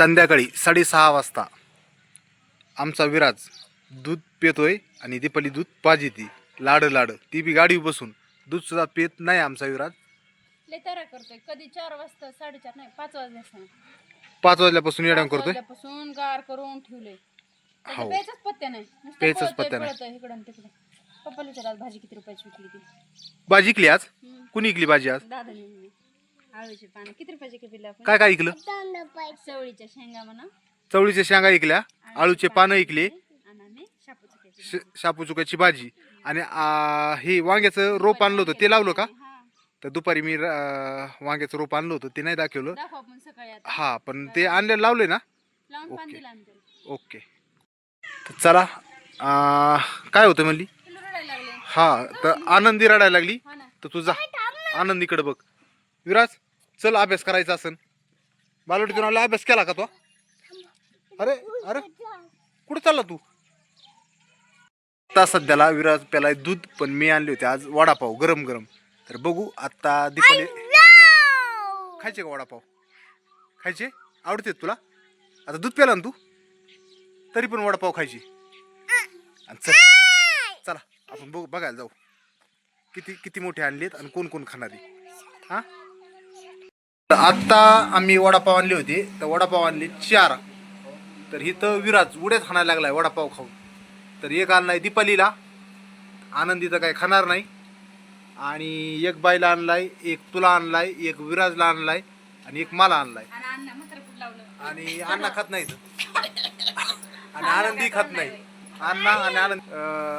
संध्याकाळी साडेसहा वाजता आमचा विराज दूध पितोय आणि दीपाली दूध पाजिती. लाड लाड. ती बी गाडी बसून दूध सुद्धा पित नाही आमचा विराज. लय तरा करतोय. कधी चार वाजता साडेचार नाही पाच वाजता पाच वाजल्यापासून करतोय? वाजल्यापासून गार करून हो. प्यायचाच पत्त्या नाही. नुसतं प्यायचाच पळतोय, पत्त्या नाही. पळतोय इकडं आणि तिकडं. पप्पाला विचार आज भाजी किती रुपयाची विकली ती? भाजी इकली आज? हम्म. कुणी इकली भाजी आज? दादा आळूची पानं. किती रुपयाची किलो आपण? काय काय इकलं चवळीच्या शेंगा म्हणा. चवळीच्या शेंगा इकल्या आळूचे पानं इकले आणि शापूची त्याची श- शापूचुकाची भाजी. आणि आ, हे वांग्याचं रोप आणलं होतं ते लावलं का? हा. तर दुपारी मी वांग्याचं रोप आणलं होतं ते नाही दाखवलं. दाखव आपण सकाळी आता. हा पण ते आणले लावले ना? लावून पान ओके. दिलं आम्ही त्याला. ओके. तर चला आ, काय होतं म्हणली? किलो रडायला लागले. हा तर आनंदी रडायला लागली. हा ना. तर तुझा आनंदीकडे बघ. विराज चल अभ्यास करायचा असन. बालवटीतून आला अभ्यास केला का तो? अरे अरे. कुठं चालला तू? आता सध्याला विराज प्यालाय दूध पण मी आणले होते आज वडापाव गरम गरम. तर बघू आता दीपाली खायचे का वडापाव? खायचे? आवडते तुला? आता दूध प्याला ना तू? तरी पण वडापाव खायची. आणि चल चला आपण बघू बघायला जाऊ. किती किती मोठे आणलेत आणि कोण कोण खाणारे हा? तर आत्ता आम्ही वडापाव आणले होते. तर वडापाव आणले चार. तर इथं विराज उड्याच खाणायला लागलाय वडापाव खाऊन. तर एक आणलाय दीपालीला. आनंदी तर काही खाणार नाही. आणि एक बाईला आणलाय एक तुला आणलाय एक विराजला आणलाय आणि एक मला आणलाय. आणि अण्णा खात नाहीत. आणि आनंदी खात नाही. अण्णा आणि आनंद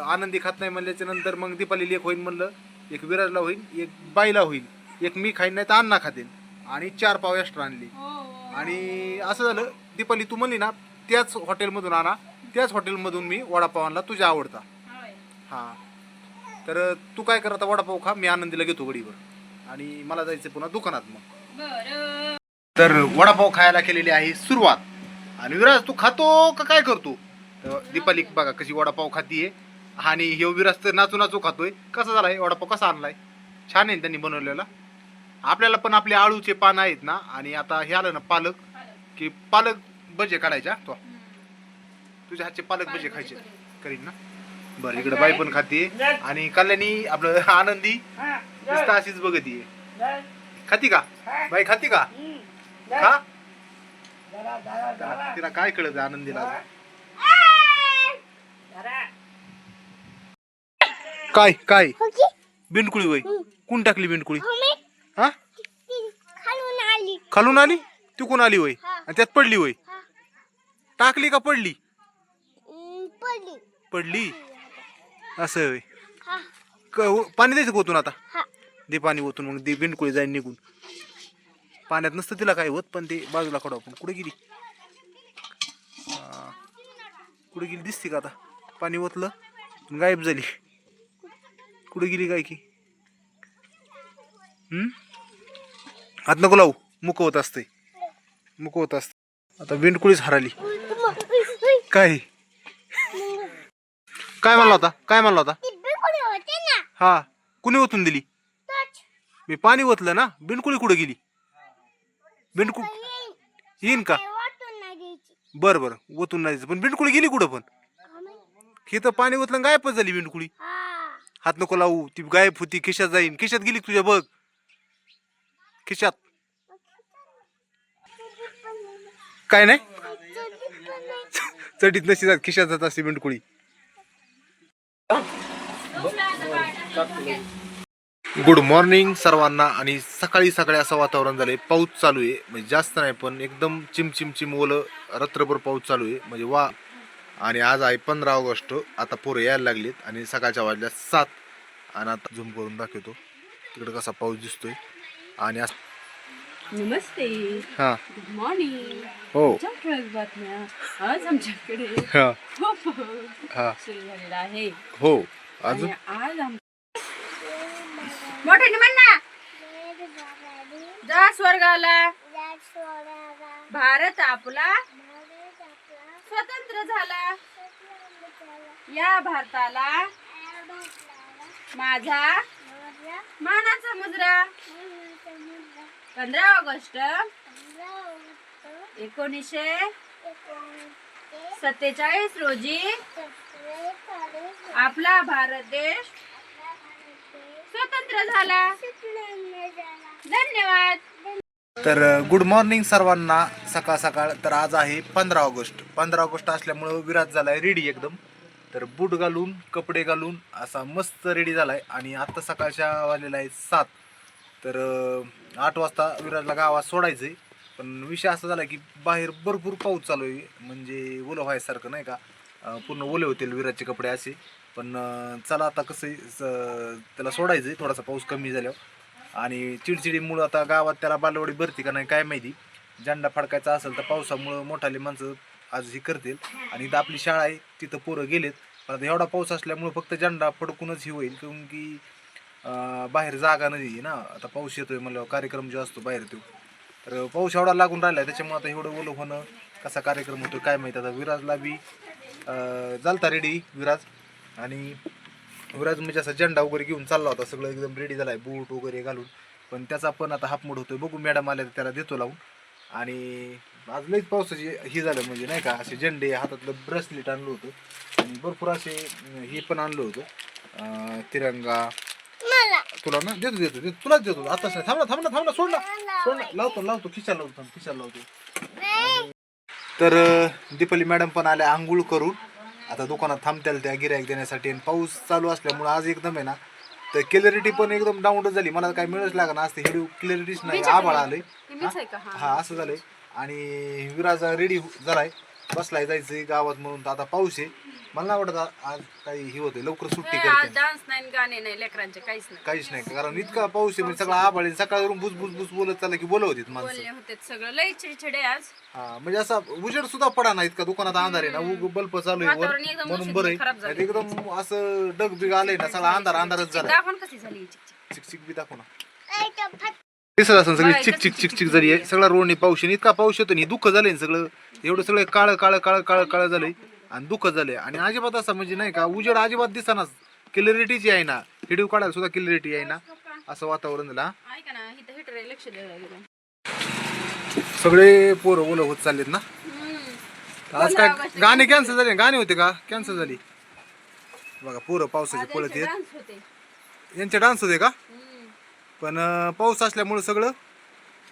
आनंदी खात नाही म्हणल्याच्या नंतर मग दीपाली एक होईल म्हणलं. एक विराजला होईल एक बाईला होईल. एक मी खाईन नाही तर अण्णा खातील. आणि चार पाव एक्स्ट्रा आणली हो हो. आणि असं झालं दीपाली तू म्हणली ना त्याच हॉटेलमधून आणा. त्याच हॉटेलमधून मी वडापाव आणला तुझ्या आवडता. हां. तर तू काय कर आता वडापाव खा मी आनंदीला घेतो गडीवर आणि मला जायचं पुन्हा दुकानात मग. तर वडापाव खायला केलेली आहे सुरुवात. आणि विराज तू खातो का काय करतो? दीपाली बघा कशी वडापाव खातीये. आणि ह्यो विराज तर नाचू नाचू खातोय. कसा झालाय? वडापाव कसा आणलाय? छान आहे त्यांनी बनवलेला. आपल्याला पण आपले आळूचे पान आहेत ना आणि आता हे आलं ना पालक की पालक भजे काढायच्या तो. तुझ्या हातचे पालक भजे खायचे. करीन ना. बरं इकडे बाई पण खाते आणि कल्याणी आपलं आनंदी नुसतं अशीच बघत आहे खाती का? बाई खाती का? खा. तिला काय कळत आनंदीला? काय काय? बिंडकुळी वय. कोण टाकली बिंडकुळी हा? खालून आली. खालून आली? ती कोण आली वय आणि त्यात पडली वय हा. टाकली का पडली? पडली. पडली? असं होय. क- पाणी द्यायचं का ओतून आता? हा. दे पाणी ओतून मग दे बिंडकुळी जाईन निघून. पाण्यात नसतं तिला काय होत पण ते बाजूला काढू आपण. कुठे गेली? हा. कुठे गेली दिसते का आता? पाणी ओतलं आणि गायब झाली. कुठे गेली काय की हम्म? हात नको लावू. मुकवत असते मुकवत असते आता विंडकुळीच हराली. काय? काय म्हणला होता? काय म्हणला होता? हा. कुणी ओतून दिली? मी पाणी ओतलं ना. बिंडकुळी कुठे गेली? बिनकु येईन का? बरं बरं. ओतून नाही पण बिंडकुळी गेली कुठं पण? हे तर पाणी ओतलं गायबच झाली बिनकुळी हात नको लावू. ती गायब होती. खिशात जाईन. खिशात गेली तुझ्या? बघ. खिशात? काय नाही? चढीत नशी जात खिशात जात असते कुळी. गुड मॉर्निंग सर्वांना आणि सकाळी सकाळी असं वातावरण झालंय. पाऊस चालू आहे. म्हणजे जास्त नाही पण एकदम चिमचिम चिम चिम ओलं रात्रभर पाऊस चालू आहे. म्हणजे वा. आणि आज आहे पंधरा ऑगस्ट. आता पोरं यायला लागलीत आणि सकाळच्या वाजल्या सात. आणि आता झूम करून दाखवतो. तिकडे कसा पाऊस दिसतोय. आणि आज नमस्ते. हा. गुड मॉर्निंग हो. ठळक बातम्या. आज आमच्याकडे हा. खूप हा. सुरू झालेला आहे. हो. अजून? आणि आज आम मोठ्याने म्हण ना. जा स्वर्गाला. भारत आपला. स्वतंत्र झाला. या भारताला. माझा मानाचा मुजरा पंधरा ऑगस्ट एकोणीसशे सत्तेचाळीस रोजी आपला भारत देश स्वतंत्र झाला. धन्यवाद. तर गुड मॉर्निंग सर्वांना. सकाळ सकाळ तर आज आहे पंधरा ऑगस्ट. पंधरा ऑगस्ट असल्यामुळं विराज झालाय रेडी एकदम. तर बूट घालून कपडे घालून असा मस्त रेडी झालाय. आणि आत्ता सकाळच्या वाजलेला आहे सात. तर आठ वाजता विराजला गावात सोडायचं आहे पण विषय असा झाला की बाहेर भरपूर पाऊस चालू आहे. म्हणजे ओलं व्हायसारखं नाही का? पूर्ण ओले होतील विराजचे कपडे असे. पण चला आता कसं आहे, स- त्याला थोडासा पाऊस कमी झाल्यावर. आणि चिडचिडीमुळं आता गावात त्याला बालवाडी भरती का नाही काय माहिती. झेंडा फडकायचा असेल तर पावसामुळं मोठाले माणसं आज ही करतील. आणि इथं आपली शाळा आहे तिथं पोरं गेलेत. पण आता एवढा पाऊस असल्यामुळं फक्त झेंडा फडकूनच ही होईल. कारण की अं, बाहेर जागा नाही आहे ना आता पाऊस येतोय म्हणल्यावर कार्यक्रम जो असतो बाहेर तो. तर पाऊस एवढा लागून राहिला त्याच्यामुळे आता एवढं ओलं होणं कसा कार्यक्रम होतो काय माहिती. आता विराजला बी अं, झालता रेडी विराज. आणि विराज म्हणजे असा झेंडा वगैरे घेऊन चालला होता सगळं एकदम रेडी झालाय बूट वगैरे घालून. पण त्याचा पण आता हापमोड होतोय. बघू मॅडम आल्या तर त्याला देतो लावून. आणि आज लईच पावसाची हे झालं म्हणजे नाही का असे झेंडे हातातलं ब्रेसलेट आणलं होतं. आणि भरपूर असे अं, हे पण आणलं होतं. अं, तिरंगा तुला ना देतो देतो देतो तुलाच देतो. आताच नाही थांब ना थांब ना थांब ना सोड ना. सोड ना. लावतो लावतो. खिशाला लावतो थांब, खिशाला लावतो. तर अं, दीपाली मॅडम पण आल्या आंघोळ करून. आता दुकानात थांबत्याल त्या गिऱ्हाईक देण्यासाठी. आणि पाऊस चालू असल्यामुळे आज एकदम आहे ना तर क्लॅरिटी पण एकदम डाऊनच झाली. मला काय मिळच लागा ना आज ते हेडू क्लॅरिटीच नाही आभाळ आलंय. मीच आहे का? हा हा असं झालंय. आणि विराज रेडी झालाय बसलाय जायचंय गावात म्हणून. तर आता पाऊस आहे. मला नाही वाटत आज काही हे होते लवकर सुट्टी आज करते. डान्स नाही गाणे नाही लेकरांचे काहीच नाही. काहीच नाही कारण इतका पाऊस आहे म्हणजे सगळा आभाळ आहे. सकाळवरून बुस बुस बुस बोलत चाललं की बोलत होतीत माणसं. बोलले होते सगळं लई चिडचिडे आज. हा म्हणजे असा उजेड सुद्धा पडा ना इतका दुकानात अंधार आहे ना उग बल्ब चालू आहे वर वातावरण एकदम म्हणून बरं आहे. खराब एकदम असं डग बिग आलंय ना सगळा अंधार अंधारच झाला दाखवून कशी झाली ही चिकचिक. चिक चिक बी दाखव ना. दिसत असं सगळी चिक चिक चिक चिक झाली आहे. सगळा रोडने पाऊस आहे. इतका पाऊस येतो आणि दुःख झालंय ना सगळं. एवढं सगळं काळ काळ काळ काळ काळ झालंय. आणि दुःख झालंय. आणि अजिबात असं म्हणजे नाही का उजेड अजिबात दिसनाच क्लिअरिटीची आहे ना. व्हिडिओ काढायला सुद्धा क्लिअरिटी आहे ना. असं वातावरण झालं सगळे पोरं ओलं होत चाललेत ना. आज काय गाणे कॅन्सल झाले? गाणे होते का? कॅन्सल झाली. बघा पोरं पावसाचे पळत येत यांचे डान्स होते का. पण पाऊस असल्यामुळे सगळं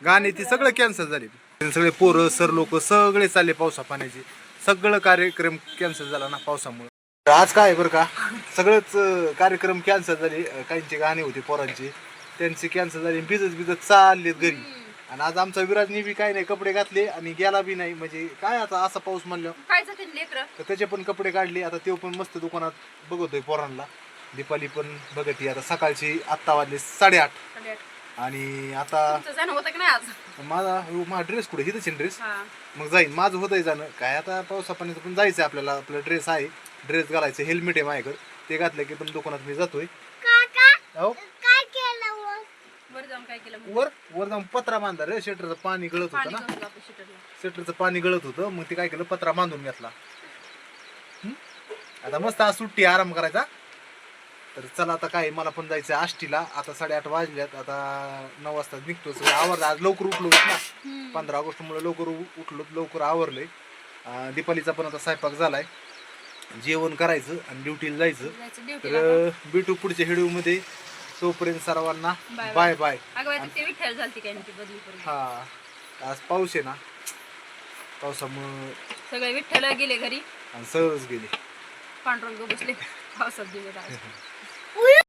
गाणे ते सगळं कॅन्सल झाले. सगळे पोरं सर लोक सगळे चालले पावसा पाण्याचे सगळं कार्यक्रम कॅन्सल झाला ना पावसामुळे. आज काय आहे बरं का? सगळंच अं, कार्यक्रम कॅन्सल झाले. अं, काहींचे गाणे होते पोरांचे. त्यांचे कॅन्सल झाले भिजत भिजत चाललेत घरी. आणि आज आमचा विराजनी बी काही नाही कपडे घातले आणि गेला बी नाही. म्हणजे काय आता असा पाऊस म्हणल्यावर काय जाते लेकर? तर त्याचे पण कपडे काढले. आता तो पण मस्त दुकानात बघतोय पोरांना. दीपाली पण बघते आता सकाळची आत्ता वाजले साडेआठ. आणि आता तुमचं जाणं होतं की नाही आज? माझा माझा ड्रेस कुठे? हिथंच ड्रेस हा. मग जाईन. माझं होतंय जाणं. काय आता पावसा पाण्याचं पण जायचं आपल्याला. आपला ड्रेस आहे. ड्रेस घालायचं. हेल्मेट आहे माझ्याकडे. ते घातलं की पण दुकानात मी जातोय. काका अहो. काय केलं वर? वर जाऊन काय केलं मग? वर? वर जाऊन पत्रा बांधला रे. शटरचं पाणी गळत होतं पाणी ना. घेऊन जातो शटरला शटरचं पाणी गळत होतं. मग ते काय केलं? पत्रा बांधून घेतला. हं? आता मस्त आज सुट्टी आराम करायचा. तर चला आता काय मला पण जायचं आहे आष्टीला. आता साडेआठ वाजल्यात आता नऊ वाजता निघतो. सगळं आवरलं. आज लवकर उठलो ना. पंधरा ऑगस्टमुळे लवकर उ- उठलो लवकर आवरलंय अं, दीपालीचा पण आता स्वयंपाक झालाय. जेवण करायचं आणि ड्युटीला जायचं. तर भेटू पुढच्या व्हिडिओमध्ये. तोपर्यंत सर्वांना बाय बाय. बाय अगं बाई, ते विठ्ठल झालती काय ती बदली करून? हा. आज पाऊस आहे ना. पावसामुळं सगळे विठ्ठल गेले घरी. आणि सहज गेले. पांडुरंग बसले. पावसात आज